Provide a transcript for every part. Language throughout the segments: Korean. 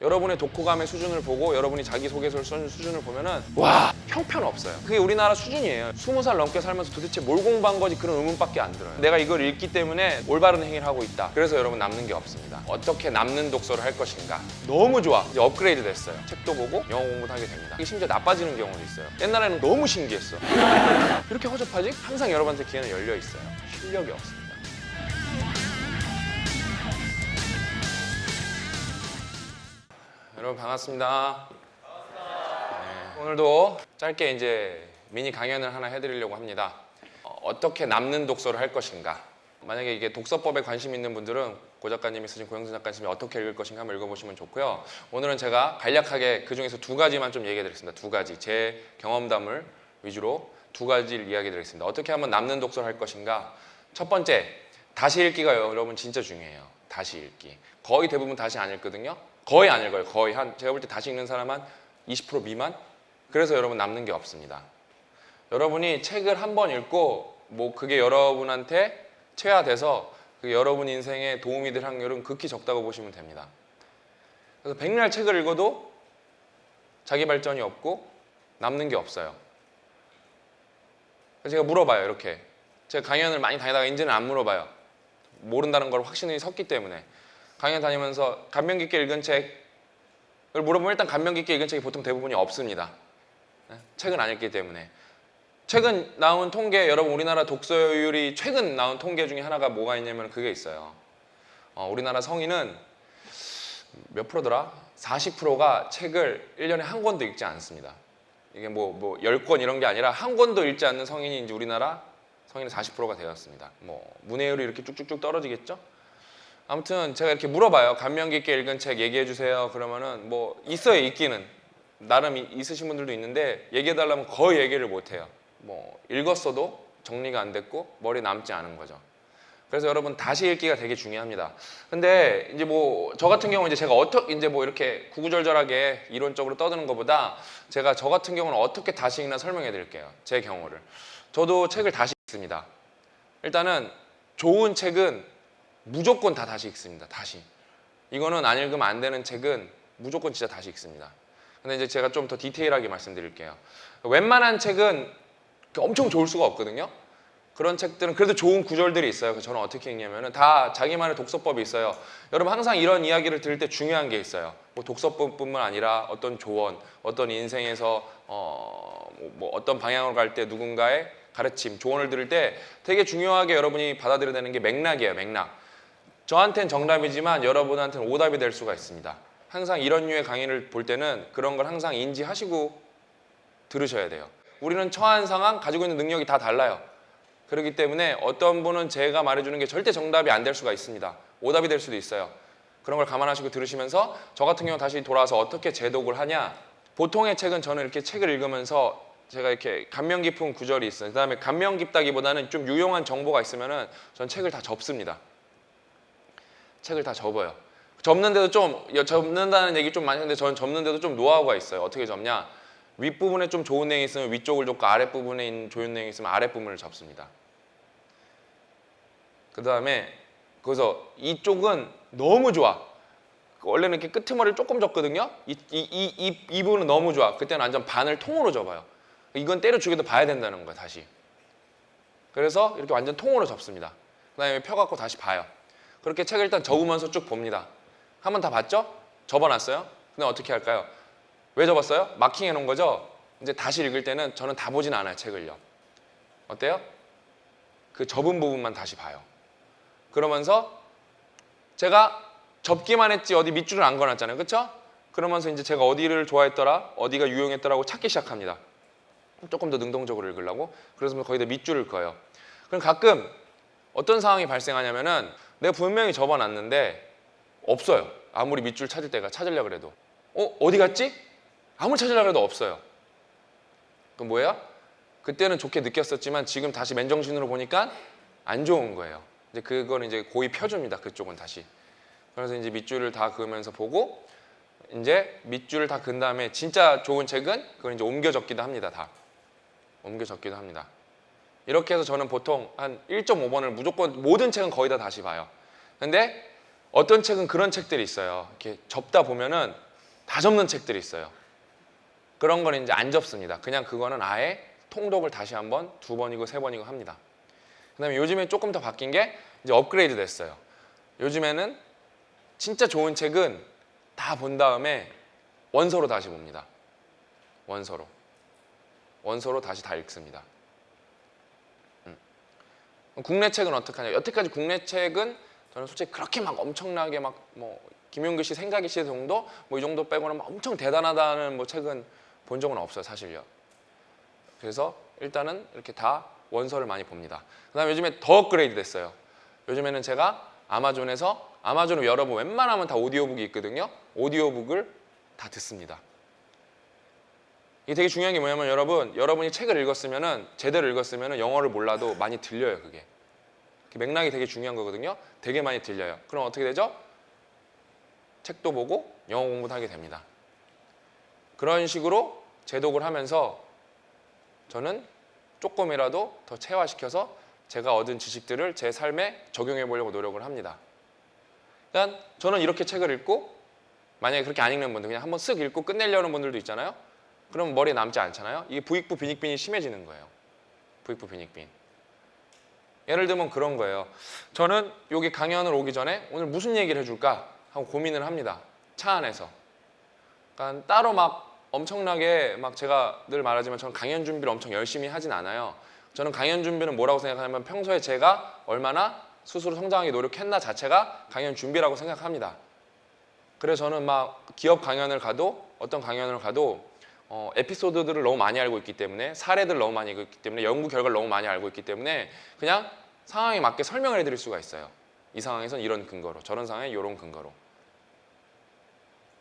여러분의 독후감의 수준을 보고 여러분이 자기소개서를 써준 수준을 보면은 와. 형편없어요. 그게 우리나라 수준이에요. 20살 넘게 살면서 도대체 뭘 공부한 거지 그런 의문밖에 안 들어요. 내가 이걸 읽기 때문에 올바른 행위를 하고 있다. 그래서 여러분 남는 게 없습니다. 어떻게 남는 독서를 할 것인가. 너무 좋아. 이제 업그레이드 됐어요. 책도 보고 영어 공부도 하게 됩니다. 이게 심지어 나빠지는 경우도 있어요. 옛날에는 너무 신기했어. 이렇게 허접하지? 항상 여러분한테 기회는 열려 있어요. 실력이 없습니 여러분 반갑습니다. 네, 오늘도 짧게 이제 미니 강연을 하나 해드리려고 합니다. 어, 떻게 남는 독서를 할 것인가? 만약에 이게 독서법에 관심 있는 분들은 고 작가님이 쓰신 고영선 작가님이 어떻게 읽을 것인가 한번 읽어보시면 좋고요. 오늘은 제가 간략하게 그 중에서 두 가지만 좀 얘기해드리겠습니다. 두 가지 제 경험담을 위주로 두 가지를 이야기해드리겠습니다. 어떻게 하면 남는 독서를 할 것인가? 첫 번째 다시 읽기가 여러분 진짜 중요해요. 다시 읽기. 거의 대부분 다시 안 읽거든요. 거의 안 읽어요. 거의 한 제가 볼 때 다시 읽는 사람 한20% 미만. 그래서 여러분 남는 게 없습니다. 여러분이 책을 한 번 읽고 뭐 그게 여러분한테 체화돼서 그 여러분 인생에 도움이 될 확률은 극히 적다고 보시면 됩니다. 그래서 백날 책을 읽어도 자기 발전이 없고 남는 게 없어요. 제가 물어봐요 이렇게 제가 강연을 많이 다니다가 이제는 안 물어봐요. 모른다는 걸 확신이 섰기 때문에 강연 다니면서 감명 깊게 읽은 책을 물어보면 일단 감명 깊게 읽은 책이 보통 대부분이 없습니다. 네? 책은 안 읽기 때문에 최근 나온 통계 여러분 우리나라 독서율이 최근 나온 통계 중에 하나가 뭐가 있냐면 그게 있어요. 어, 우리나라 성인은 몇 프로더라? 40%가 책을 1년에 한 권도 읽지 않습니다. 이게 뭐, 뭐 10권 이런 게 아니라 한 권도 읽지 않는 성인이 이제 우리나라 성인의 40%가 되었습니다. 뭐 문해율이 이렇게 쭉쭉쭉 떨어지겠죠? 아무튼 제가 이렇게 물어봐요. 감명 깊게 읽은 책 얘기해 주세요. 그러면은 뭐 있어요, 있기는. 나름 이- 있으신 분들도 있는데 얘기해 달라면 거의 얘기를 못 해요. 뭐 읽었어도 정리가 안 됐고 머리 남지 않은 거죠. 그래서 여러분 다시 읽기가 되게 중요합니다. 근데 이제 뭐 저 같은 경우 이제 제가 어떻게 이제 뭐 이렇게 구구절절하게 이론적으로 떠드는 것보다 제가 저 같은 경우는 어떻게 다시 읽나 설명해 드릴게요. 제 경우를. 저도 책을 다시 읽습니다. 일단은 좋은 책은 무조건 다 다시 읽습니다. 다시. 이거는 안 읽으면 안 되는 책은 무조건 진짜 다시 읽습니다. 근데 이제 제가 좀 더 디테일하게 말씀드릴게요. 웬만한 책은 엄청 좋을 수가 없거든요. 그런 책들은 그래도 좋은 구절들이 있어요. 그래서 저는 어떻게 읽냐면은 다 자기만의 독서법이 있어요. 여러분 항상 이런 이야기를 들을 때 중요한 게 있어요. 뭐 독서법뿐만 아니라 어떤 조언, 어떤 인생에서 어, 뭐, 뭐 어떤 방향으로 갈 때 누군가의 가르침, 조언을 들을 때 되게 중요하게 여러분이 받아들여야 되는 게 맥락이에요. 맥락. 저한테는 정답이지만 여러분한테는 오답이 될 수가 있습니다. 항상 이런 류의 강의를 볼 때는 그런 걸 항상 인지하시고 들으셔야 돼요. 우리는 처한 상황, 가지고 있는 능력이 다 달라요. 그렇기 때문에 어떤 분은 제가 말해주는 게 절대 정답이 안 될 수가 있습니다. 오답이 될 수도 있어요. 그런 걸 감안하시고 들으시면서 저 같은 경우 다시 돌아와서 어떻게 제독을 하냐. 보통의 책은 저는 이렇게 책을 읽으면서 제가 이렇게 감명 깊은 구절이 있어요. 그다음에 감명 깊다기보다는 좀 유용한 정보가 있으면은 전 책을 다 접습니다. 책을 다 접어요. 접는데도 좀 여- 접는다는 얘기 좀 많이 하는데 저는 접는데도 좀 노하우가 있어요. 어떻게 접냐? 윗부분에 좀 좋은 내용이 있으면 위쪽을 접고 아랫부분에 있는 좋은 내용이 있으면 아랫부분을 접습니다. 그 다음에 거기서 이쪽은 너무 좋아. 원래는 이렇게 끄트머리를 조금 접거든요. 이, 이, 이, 이, 이 부분은 너무 좋아. 그때는 완전 반을 통으로 접어요. 이건 때려 죽여도 봐야 된다는 거야, 다시. 그래서 이렇게 완전 통으로 접습니다. 그 다음에 펴갖고 다시 봐요. 그렇게 책을 일단 접으면서 쭉 봅니다. 한 번 다 봤죠? 접어놨어요? 근데 어떻게 할까요? 왜 접었어요? 마킹해 놓은 거죠? 이제 다시 읽을 때는 저는 다 보진 않아요, 책을요. 어때요? 그 접은 부분만 다시 봐요. 그러면서 제가 접기만 했지 어디 밑줄을 안 그어놨잖아요. 그렇죠? 그러면서 이제 제가 어디를 좋아했더라, 어디가 유용했더라고 찾기 시작합니다. 조금 더 능동적으로 읽으려고. 그래서 거기다 밑줄을 그어요. 그럼 가끔 어떤 상황이 발생하냐면은 내가 분명히 접어놨는데 없어요. 아무리 밑줄 찾을 때가 찾으려 그래도 어 어디 갔지? 아무리 찾으려 그래도 없어요. 그럼 뭐예요? 그때는 좋게 느꼈었지만 지금 다시 맨정신으로 보니까 안 좋은 거예요. 이제 그거는 이제 고이 펴줍니다. 그쪽은 다시. 그래서 이제 밑줄을 다 그으면서 보고 이제 밑줄을 다 그은 다음에 진짜 좋은 책은 그걸 이제 옮겨 적기도 합니다. 다 옮겨 적기도 합니다. 이렇게 해서 저는 보통 한 1.5번을 무조건 모든 책은 거의 다 다시 봐요. 근데 어떤 책은 그런 책들이 있어요. 이렇게 접다 보면은 다 접는 책들이 있어요. 그런 건 이제 안 접습니다. 그냥 그거는 아예 통독을 다시 한번 두 번이고 세 번이고 합니다. 그다음에 요즘에 조금 더 바뀐 게 이제 업그레이드 됐어요. 요즘에는 진짜 좋은 책은 다 본 다음에 원서로 다시 봅니다. 원서로. 원서로 다시 다 읽습니다. 음. 국내 책은 어떻게 하냐? 여태까지 국내 책은 저는 솔직히 그렇게 막 엄청나게 막 뭐 김용규 씨, 생각이 씨 정도 뭐 이 정도 빼고는 막 엄청 대단하다는 뭐 책은 본 적은 없어요, 사실요. 그래서 일단은 이렇게 다 원서를 많이 봅니다. 그다음에 요즘에 더 업그레이드 됐어요. 요즘에는 제가 아마존에서 아마존을 여러분 웬만하면 다 오디오북이 있거든요. 오디오북을 다 듣습니다. 이게 되게 중요한 게 뭐냐면 여러분 여러분이 책을 읽었으면은 제대로 읽었으면은 영어를 몰라도 많이 들려요 그게. 그 맥락이 되게 중요한 거거든요. 되게 많이 들려요. 그럼 어떻게 되죠? 책도 보고 영어 공부도 하게 됩니다. 그런 식으로 제독을 하면서 저는 조금이라도 더 체화시켜서 제가 얻은 지식들을 제 삶에 적용해 보려고 노력을 합니다. 그러니까 저는 이렇게 책을 읽고 만약에 그렇게 안 읽는 분들 그냥 한번 쓱 읽고 끝내려는 분들도 있잖아요 그럼 머리에 남지 않잖아요. 이게 부익부 빈익빈이 심해지는 거예요. 부익부 빈익빈. 예를 들면 그런 거예요. 저는 여기 강연을 오기 전에 오늘 무슨 얘기를 해줄까 하고 고민을 합니다. 차 안에서. 그러니까 따로 막 엄청나게 막 제가 늘 말하지만 저는 강연 준비를 엄청 열심히 하진 않아요. 저는 강연 준비는 뭐라고 생각하냐면 평소에 제가 얼마나 스스로 성장하기 노력했나 자체가 강연 준비라고 생각합니다. 그래서 저는 막 기업 강연을 가도 어떤 강연을 가도 어, 에피소드들을 너무 많이 알고 있기 때문에 사례들을 너무 많이 있기 때문에 연구 결과를 너무 많이 알고 있기 때문에 그냥 상황에 맞게 설명을 해드릴 수가 있어요. 이 상황에선 이런 근거로 저런 상황에 이런 근거로.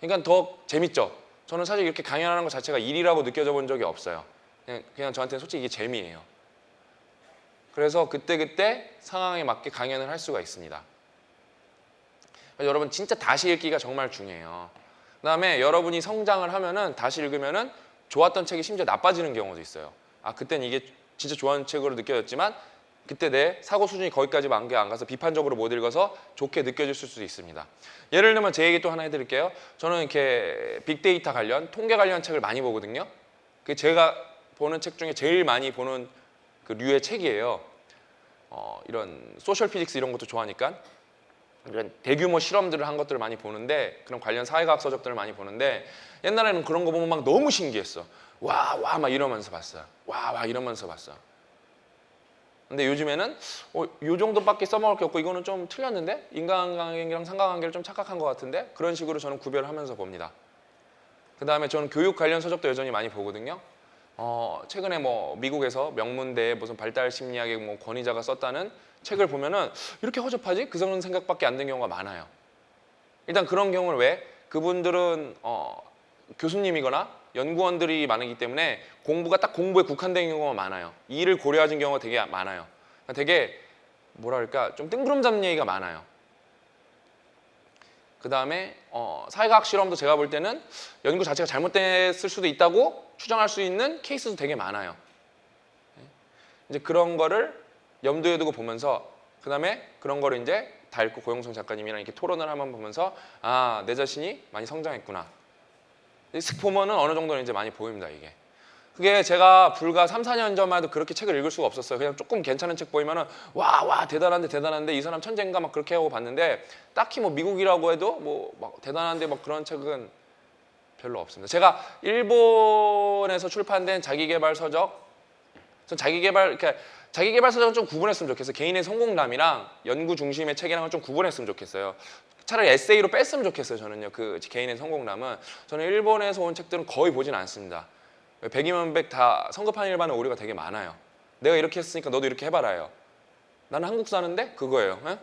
그러니까 더 재밌죠. 저는 사실 이렇게 강연하는 것 자체가 일이라고 느껴져 본 적이 없어요. 그냥, 그냥 저한테는 솔직히 이게 재미예요. 그래서 그때그때 상황에 맞게 강연을 할 수가 있습니다. 여러분 진짜 다시 읽기가 정말 중요해요. 그다음에 여러분이 성장을 하면은 다시 읽으면은 좋았던 책이 심지어 나빠지는 경우도 있어요. 아 그땐 이게 진짜 좋아하는 책으로 느껴졌지만 그때 내 사고 수준이 거기까지만 안 가서 비판적으로 못 읽어서 좋게 느껴질 수도 있습니다. 예를 들면 제 얘기 또 하나 해드릴게요. 저는 이렇게 빅데이터 관련 통계 관련 책을 많이 보거든요. 그 제가 보는 책 중에 제일 많이 보는 그 류의 책이에요. 어, 이런 소셜 피직스 이런 것도 좋아하니까 이런 대규모 실험들을 한 것들을 많이 보는데 그런 관련 사회과학 서적들을 많이 보는데 옛날에는 그런 거 보면 막 너무 신기했어. 와 와 막 이러면서 봤어. 와 와 이러면서 봤어. 근데 요즘에는 어, 요 정도밖에 써먹을 게 없고 이거는 좀 틀렸는데 인간관계랑 상관관계를 좀 착각한 것 같은데 그런 식으로 저는 구별을 하면서 봅니다. 그 다음에 저는 교육 관련 서적도 여전히 많이 보거든요. 어, 최근에 뭐 미국에서 명문대 무슨 발달 심리학의 뭐 권위자가 썼다는 책을 보면은 이렇게 허접하지? 그 정도 생각밖에 안 든 경우가 많아요. 일단 그런 경우는 왜? 그분들은 어, 교수님이거나 연구원들이 많기 때문에 공부가 딱 공부에 국한된 경우가 많아요. 이 일을 고려하신 경우가 되게 많아요. 그러니까 되게 그럴까 좀 뜬구름 잡는 얘기가 많아요. 그 다음에 어, 사회과학 실험도 제가 볼 때는 연구 자체가 잘못됐을 수도 있다고 추정할 수 있는 케이스도 되게 많아요. 네. 이제 그런 거를 염두에 두고 보면서 그 다음에 그런 거를 이제 다 읽고 고영성 작가님이랑 이렇게 토론을 한번 보면서 아 내 자신이 많이 성장했구나. 슥 보면은 어느 정도는 이제 많이 보입니다 이게. 그게 제가 불과 3, 4년 전만 해도 그렇게 책을 읽을 수가 없었어요. 그냥 조금 괜찮은 책 보이면은 와, 와, 대단한데 대단한데 이 사람 천재인가 막 그렇게 하고 봤는데 딱히 뭐 미국이라고 해도 뭐 막 대단한데 막 그런 책은 별로 없습니다. 제가 일본에서 출판된 자기개발 서적 전 자기개발 그러니까 자기개발 서적은 좀 구분했으면 좋겠어요. 개인의 성공담이랑 연구 중심의 책이랑은 좀 구분했으면 좋겠어요. 차라리 에세이로 뺐으면 좋겠어요. 저는요. 그 개인의 성공담은 저는 일본에서 온 책들은 거의 보진 않습니다. 백이면 백 다 성급한 일반의 오류가 되게 많아요. 내가 이렇게 했으니까 너도 이렇게 해봐라요. 나는 한국 사는데 그거예요. 에?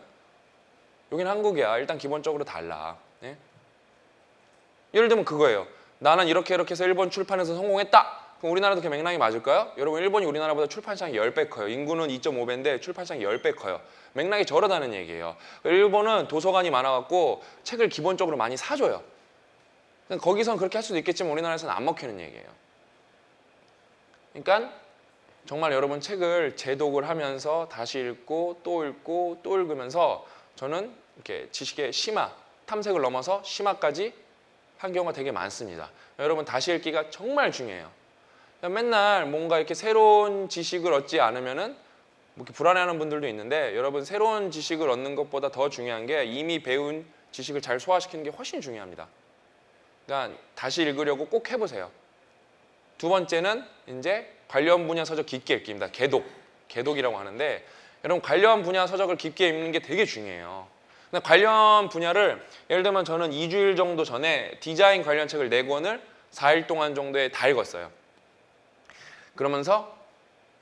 여기는 한국이야. 일단 기본적으로 달라. 예? 예를 들면 그거예요. 나는 이렇게 이렇게 해서 일본 출판에서 성공했다. 그럼 우리나라도 그 맥락이 맞을까요? 여러분 일본이 우리나라보다 출판시장이 10배 커요. 인구는 2.5배인데 출판시장이 10배 커요. 맥락이 저러다는 얘기예요. 일본은 도서관이 많아갖고 책을 기본적으로 많이 사줘요. 거기선 그렇게 할 수도 있겠지만 우리나라에서는 안 먹히는 얘기예요. 그러니까 정말 여러분 책을 재독을 하면서 다시 읽고 또 읽고 또 읽으면서 저는 이렇게 지식의 심화, 탐색을 넘어서 심화까지 한 경우가 되게 많습니다. 여러분 다시 읽기가 정말 중요해요. 그냥 맨날 뭔가 이렇게 새로운 지식을 얻지 않으면은 뭐 이렇게 불안해하는 분들도 있는데 여러분 새로운 지식을 얻는 것보다 더 중요한 게 이미 배운 지식을 잘 소화시키는 게 훨씬 중요합니다. 그러니까 다시 읽으려고 꼭 해보세요. 두 번째는 이제 관련 분야 서적 깊게 읽기입니다. 개독, 개독이라고 하는데 여러분 관련 분야 서적을 깊게 읽는 게 되게 중요해요. 근데 관련 분야를 예를 들면 저는 2주일 정도 전에 디자인 관련 책을 4권을 4일 동안 정도에 다 읽었어요. 그러면서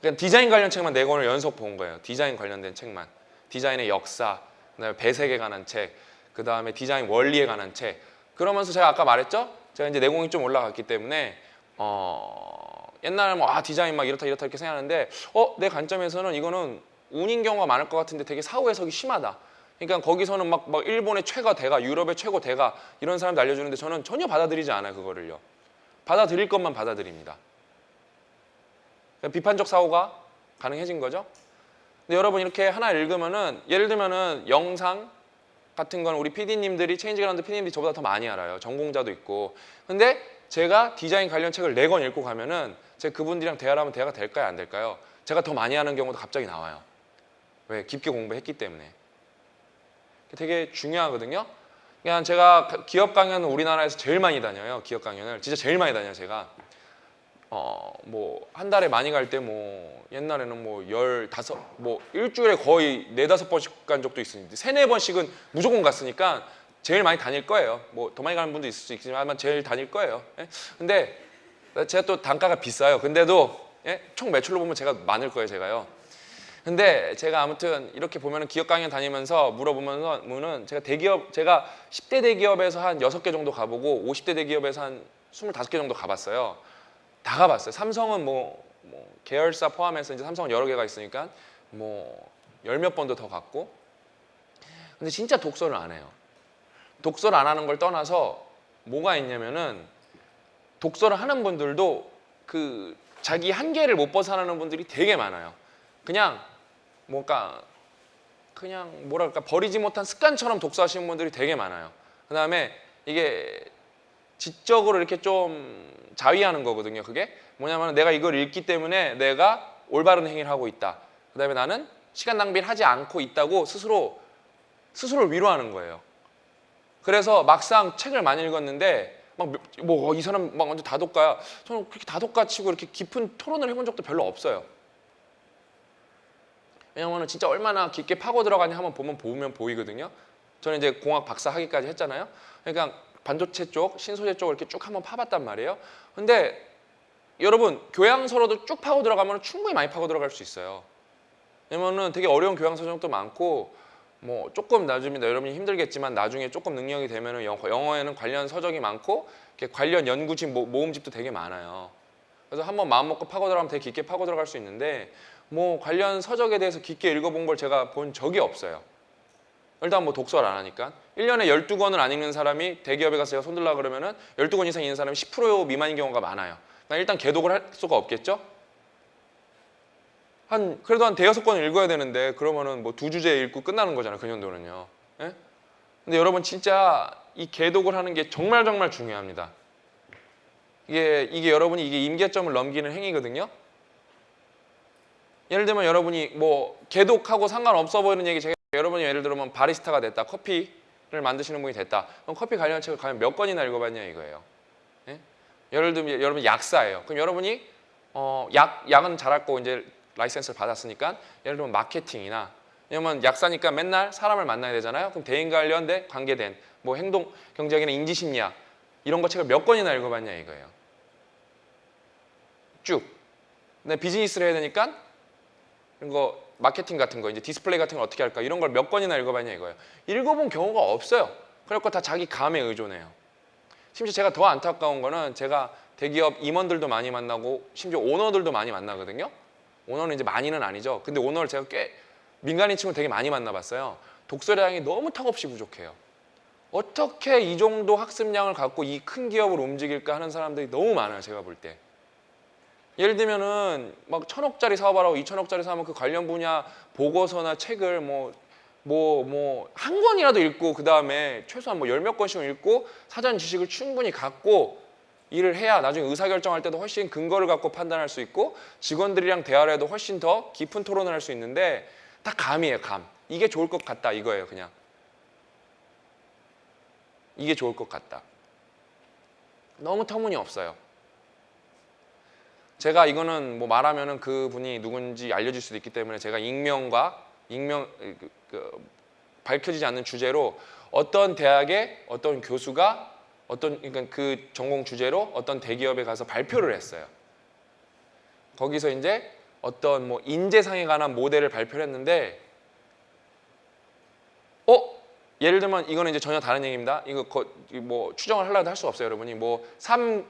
그냥 디자인 관련 책만 4권을 연속 본 거예요. 디자인 관련된 책만. 디자인의 역사, 그다음에 배색에 관한 책, 그다음에 디자인 원리에 관한 책. 그러면서 제가 아까 말했죠? 제가 이제 내공이 좀 올라갔기 때문에 어 옛날에 뭐 아 디자인 막 이렇다 이렇다 이렇게 생각하는데 어 내 관점에서는 이거는 운인 경우가 많을 것 같은데 되게 사후 해석이 심하다. 그러니까 거기서는 막, 막 일본의 최고 대가, 유럽의 최고 대가 이런 사람들 알려주는데 저는 전혀 받아들이지 않아요 그거를요. 받아들일 것만 받아들입니다. 그러니까 비판적 사고가 가능해진 거죠. 근데 여러분 이렇게 하나 읽으면은 예를 들면은 영상 같은 건 우리 PD님들이 체인지 그라운드 PD님들이 저보다 더 많이 알아요. 전공자도 있고. 근데 제가 디자인 관련 책을 네 권 읽고 가면은 제가 그분들이랑 대화를 하면 대화가 될까요? 안 될까요? 제가 더 많이 하는 경우도 갑자기 나와요. 왜? 깊게 공부했기 때문에. 되게 중요하거든요. 그냥 제가 기업 강연은 우리나라에서 제일 많이 다녀요. 기업 강연을 진짜 제일 많이 다녀요. 제가 어 뭐 한 달에 많이 갈 때 뭐 옛날에는 뭐 열 다섯 뭐 일주일에 거의 네다섯 번씩 간 적도 있었는데 세네 번씩은 무조건 갔으니까 제일 많이 다닐 거예요. 뭐 더 많이 가는 분도 있을 수 있지만 제일 다닐 거예요. 예? 근데 제가 또 단가가 비싸요. 근데도 예? 총 매출로 보면 제가 많을 거예요. 제가요. 근데 제가 아무튼 이렇게 보면은 기업 강연 다니면서 물어보면서 는 제가 대기업 제가 10대 대기업에서 한 6개 정도 가보고 50대 대기업에서 한 25개 정도 가봤어요. 다 가봤어요. 삼성은 뭐, 뭐 계열사 포함해서 이제 삼성은 여러 개가 있으니까 뭐 열 몇 번도 더 갔고 근데 진짜 독서를 안 해요. 독서를 안 하는 걸 떠나서 뭐가 있냐면은 독서를 하는 분들도 그 자기 한계를 못 벗어나는 분들이 되게 많아요. 그냥 뭔가 그냥 뭐랄까 버리지 못한 습관처럼 독서하시는 분들이 되게 많아요. 그다음에 이게 지적으로 이렇게 좀 자위하는 거거든요. 그게 뭐냐면 내가 이걸 읽기 때문에 내가 올바른 행위를 하고 있다. 그다음에 나는 시간 낭비를 하지 않고 있다고 스스로 스스로를 위로하는 거예요. 그래서 막상 책을 많이 읽었는데 막뭐이 사람 막 완전 다독가야. 저는 그렇게 다독가치고 이렇게 깊은 토론을 해본 적도 별로 없어요. 왜냐면 진짜 얼마나 깊게 파고 들어가냐 한번 보면 보면 보이거든요. 저는 이제 공학 박사 학위까지 했잖아요. 그러니까 반도체 쪽, 신소재 쪽을 이렇게 쭉 한번 파봤단 말이에요. 근데 여러분 교양서로도 쭉 파고 들어가면 충분히 많이 파고 들어갈 수 있어요. 왜냐면은 되게 어려운 교양서 정도 많고 뭐 조금 나중에 여러분이 힘들겠지만 나중에 조금 능력이 되면은 영어, 영어에는 관련 서적이 많고 관련 연구집 모, 모음집도 되게 많아요. 그래서 한번 마음 먹고 파고 들어가면 되게 깊게 파고 들어갈 수 있는데 뭐 관련 서적에 대해서 깊게 읽어본 걸 제가 본 적이 없어요. 일단 뭐 독서를 안 하니까 1년에 12권을 안 읽는 사람이 대기업에 가서 제가 손들라 그러면은 12권 이상 읽는 사람이 10% 미만인 경우가 많아요. 일단 개독을 할 수가 없겠죠? 한 그래도 한 대여섯 권을 읽어야 되는데 그러면은 뭐 두 주제 읽고 끝나는 거잖아요. 그 정도는요. 예? 근데 여러분 진짜 이 개독을 하는 게 정말 정말 중요합니다. 이게 이게 여러분이 이게 임계점을 넘기는 행위거든요. 예를 들면 여러분이 뭐 개독하고 상관없어 보이는 얘기 제가 여러분이 예를 들면 바리스타가 됐다 커피를 만드시는 분이 됐다 그럼 커피 관련 책을 과연 몇 권이나 읽어 봤냐 이거예요 예? 예를 들면 여러분 약사예요 그럼 여러분이 어, 약 약은 잘할 거 이제 라이센스를 받았으니까 예를 들면 마케팅이나 왜냐면 약사니까 맨날 사람을 만나야 되잖아요 그럼 대인 관련된 관계된 뭐 행동 경제학이나 인지심리학 이런 거 책을 몇 권이나 읽어봤냐 이거예요 쭉 근데 비즈니스를 해야 되니까 이런 거 마케팅 같은 거 이제 디스플레이 같은 걸 어떻게 할까 이런 걸 몇 권이나 읽어봤냐 이거예요. 읽어본 경우가 없어요. 거다 자기 감에 의존해요. 심지어 제가 더 안타까운 거는 제가 대기업 임원들도 많이 만나고 심지어 오너들도 많이 만나거든요. 오너는 이제 많이는 아니죠. 근데 오너를 제가 꽤 민간인 친구 되게 많이 만나봤어요. 독서량이 너무 턱없이 부족해요. 어떻게 이 정도 학습량을 갖고 이 큰 기업을 움직일까 하는 사람들이 너무 많아요. 제가 볼 때. 예를 들면은 막 천억짜리 사업하라고 이천억짜리 사면 그 관련 분야 보고서나 책을 뭐 뭐 뭐 한 권이라도 읽고 그 다음에 최소한 뭐 열 몇 권씩은 읽고 사전 지식을 충분히 갖고 일을 해야 나중에 의사 결정할 때도 훨씬 근거를 갖고 판단할 수 있고 직원들이랑 대화를 해도 훨씬 더 깊은 토론을 할 수 있는데 다 감이에요 감. 이게 좋을 것 같다 이거예요 그냥. 이게 좋을 것 같다. 너무 터무니없어요. 제가 이거는 뭐 말하면은 그 분이 누군지 알려질 수도 있기 때문에 제가 익명과 익명 그, 그, 밝혀지지 않는 주제로 어떤 대학의 어떤 교수가 어떤 그러니까 그 전공 주제로 어떤 대기업에 가서 발표를 했어요. 거기서 이제 어떤 뭐 인재상에 관한 모델을 발표를 했는데 어 예를 들면 이거는 이제 전혀 다른 얘기입니다. 이거 거, 뭐 추정을 하려도 할 수 없어요, 여러분이 뭐3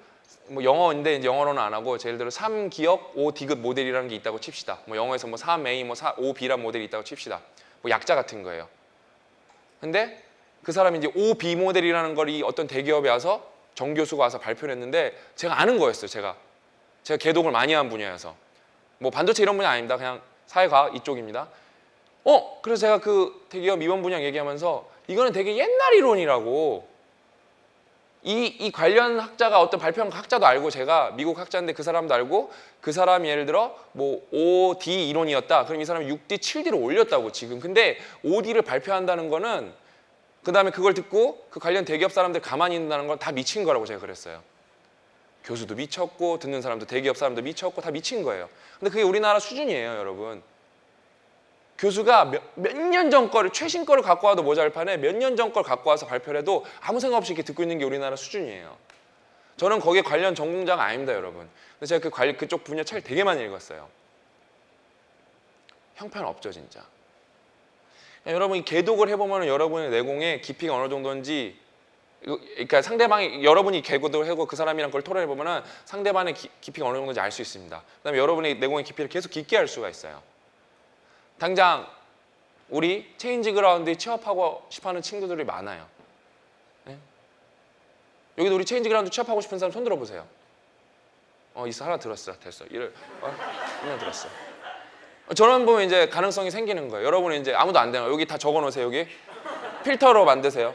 뭐 영어인데 이제 영어로는 안 하고 예를 들어 3기업 5디귿 모델이라는 게 있다고 칩시다. 뭐 영어에서 뭐 3A 뭐 4, 5B란 모델이 있다고 칩시다. 뭐 약자 같은 거예요. 근데 그 사람이 이제 5B 모델이라는 걸 이 어떤 대기업에 와서 정 교수가 와서 발표를 했는데 제가 아는 거였어요, 제가. 제가 개독을 많이 한 분야여서. 뭐 반도체 이런 분야 아닙니다. 그냥 사회과학 이쪽입니다. 어, 그래서 제가 그 대기업 이번 분야 얘기하면서 이거는 되게 옛날 이론이라고 이, 이 관련 학자가 어떤 발표한 학자도 알고 제가 미국 학자인데 그 사람도 알고 그 사람이 예를 들어 뭐 5D 이론이었다. 그럼 이 사람이 6D, 7D로 올렸다고 지금. 근데 5D를 발표한다는 거는 그 다음에 그걸 듣고 그 관련 대기업 사람들 가만히 있는다는 건 다 미친 거라고 제가 그랬어요. 교수도 미쳤고 듣는 사람도 대기업 사람도 미쳤고 다 미친 거예요. 근데 그게 우리나라 수준이에요, 여러분. 교수가 몇 년전 거를 최신 거를 갖고 와도 모자랄 판에 몇 년 전 걸 갖고 와서 발표를 해도 아무 생각 없이 이렇게 듣고 있는 게 우리나라 수준이에요. 저는 거기에 관련 전공자가 아닙니다, 여러분. 근데 제가 그 관리 그쪽 분야 책을 되게 많이 읽었어요. 형편 없죠, 진짜. 여러분이 개독을 해보면 여러분의 내공의 깊이가 어느 정도인지 그러니까 상대방이 여러분이 개독을 하고 그 사람이랑 그걸 토론해 보면은 상대방의 기- 깊이가 어느 정도인지 알 수 있습니다. 그다음에 여러분의 내공의 깊이를 계속 깊게 할 수가 있어요. 당장 우리 체인지 그라운드에 취업하고 싶어하는 친구들이 많아요. 네? 여기도 우리 체인지 그라운드 취업하고 싶은 사람 손 들어보세요. 어 있어 하나 들었어 됐어 이를 어, 하나 들었어. 어, 저런 보면 이제 가능성이 생기는 거예요. 여러분은 이제 아무도 안 되나 여기 다 적어 놓으세요 여기 필터로 만드세요.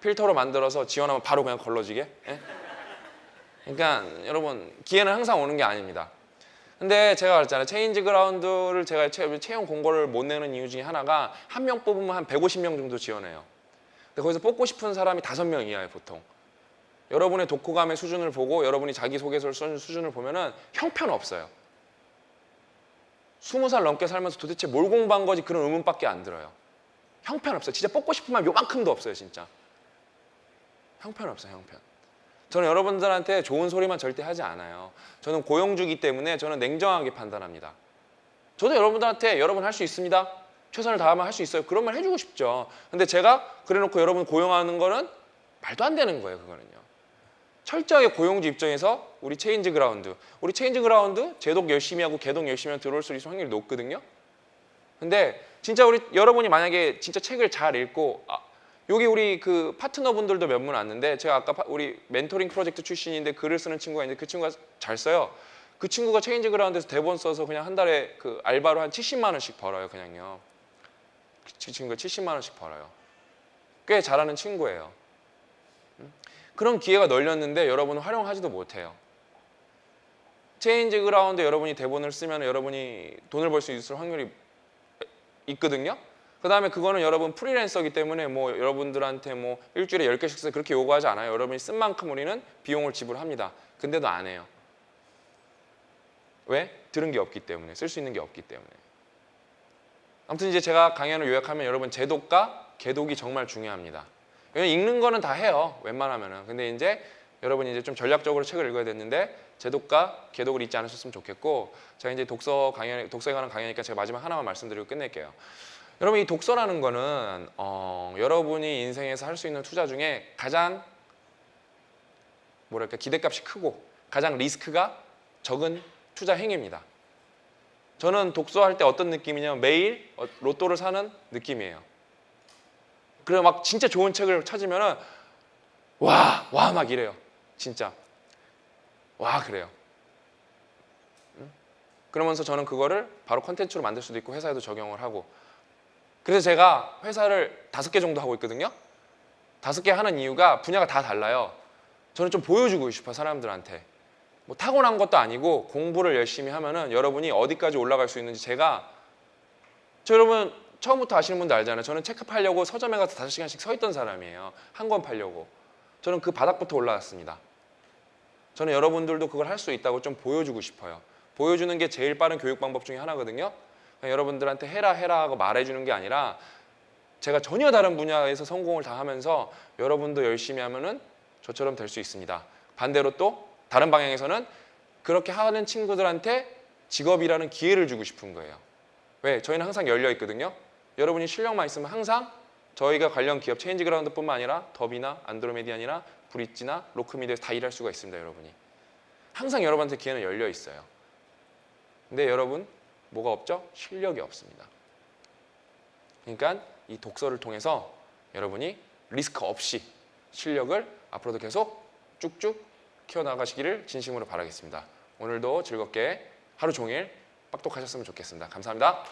필터로 만들어서 지원하면 바로 그냥 걸러지게. 예? 그러니까 여러분 기회는 항상 오는 게 아닙니다. 근데 제가 그랬잖아요. 체인지 그라운드를 제가 채- 채용 공고를 못 내는 이유 중에 하나가 한 명 뽑으면 한 150명 정도 지원해요. 근데 거기서 뽑고 싶은 사람이 다섯 명 이하예요, 보통. 여러분의 독후감의 수준을 보고 여러분이 자기소개서를 써준 수준을 보면은 형편 없어요. 스무 살 넘게 살면서 도대체 뭘 공부한 거지 그런 의문밖에 안 들어요. 형편 없어요. 진짜 뽑고 싶으면 요만큼도 없어요, 진짜. 형편 없어요, 형편. 저는 여러분들한테 좋은 소리만 절대 하지 않아요. 저는 고용주기 때문에 저는 냉정하게 판단합니다. 저도 여러분들한테 여러분 할 수 있습니다. 최선을 다하면 할 수 있어요. 그런 말 해주고 싶죠. 근데 제가 그래놓고 여러분 고용하는 거는 말도 안 되는 거예요. 그거는요. 철저하게 고용주 입장에서 우리 체인지 그라운드, 우리 체인지 그라운드 제독 열심히 하고 개독 열심히 하면 들어올 수 있는 확률이 높거든요. 근데 진짜 우리 여러분이 만약에 진짜 책을 잘 읽고 아, 여기 우리 그 파트너분들도 몇 분 왔는데 제가 아까 파- 우리 멘토링 프로젝트 출신인데 글을 쓰는 친구가 있는데 그 친구가 잘 써요. 그 친구가 체인지 그라운드에서 대본 써서 그냥 한 달에 그 알바로 한 70만 원씩 벌어요, 그냥요. 그 친구가 70만 원씩 벌어요. 꽤 잘하는 친구예요. 음? 그런 기회가 널렸는데 여러분은 활용하지도 못해요. 체인지 그라운드 여러분이 대본을 쓰면 여러분이 돈을 벌 수 있을 확률이 있거든요. 그 다음에 그거는 여러분 프리랜서기 때문에 뭐 여러분들한테 뭐 일주일에 10개씩 써 그렇게 요구하지 않아요. 여러분이 쓴 만큼 우리는 비용을 지불합니다. 근데도 안 해요. 왜? 들은 게 없기 때문에 쓸 수 있는 게 없기 때문에. 아무튼 이제 제가 강연을 요약하면 여러분 제독과 개독이 정말 중요합니다. 읽는 거는 다 해요. 웬만하면은. 근데 이제 여러분이 이제 좀 전략적으로 책을 읽어야 됐는데 제독과 개독을 잊지 않으셨으면 좋겠고 제가 이제 독서 강연 독서에 관한 강연이니까 제가 마지막 하나만 말씀드리고 끝낼게요. 여러분 이 독서라는 거는 어, 여러분이 인생에서 할 수 있는 투자 중에 가장 뭐랄까 기대값이 크고 가장 리스크가 적은 투자 행위입니다. 저는 독서할 때 어떤 느낌이냐면 매일 어, 로또를 사는 느낌이에요. 그래 막 진짜 좋은 책을 찾으면은 와, 와 막 이래요. 진짜. 와 그래요. 응? 그러면서 저는 그거를 바로 컨텐츠로 만들 수도 있고 회사에도 적용을 하고 그래서 제가 회사를 다섯 개 정도 하고 있거든요. 다섯 개 하는 이유가 분야가 다 달라요. 저는 좀 보여주고 싶어 사람들한테. 뭐 타고난 것도 아니고 공부를 열심히 하면은 여러분이 어디까지 올라갈 수 있는지 제가 저 여러분 처음부터 아시는 분들 알잖아요. 저는 책 팔려고 서점에 가서 다섯 시간씩 서 있던 사람이에요. 한 권 팔려고. 저는 그 바닥부터 올라왔습니다. 저는 여러분들도 그걸 할 수 있다고 좀 보여주고 싶어요. 보여주는 게 제일 빠른 교육 방법 중에 하나거든요. 여러분들한테 해라 해라 하고 말해주는 게 아니라 제가 전혀 다른 분야에서 성공을 다 하면서 여러분도 열심히 하면은 저처럼 될 수 있습니다. 반대로 또 다른 방향에서는 그렇게 하는 친구들한테 직업이라는 기회를 주고 싶은 거예요. 왜? 저희는 항상 열려 있거든요. 여러분이 실력만 있으면 항상 저희가 관련 기업 체인지그라운드뿐만 아니라 더비나 안드로메디안이나 브릿지나 로크미드에서 다 일할 수가 있습니다, 여러분이. 항상 여러분한테 기회는 열려 있어요. 근데 여러분 뭐가 없죠? 실력이 없습니다. 그러니까 이 독서를 통해서 여러분이 리스크 없이 실력을 앞으로도 계속 쭉쭉 키워나가시기를 진심으로 바라겠습니다. 오늘도 즐겁게 하루 종일 빡독하셨으면 좋겠습니다. 감사합니다.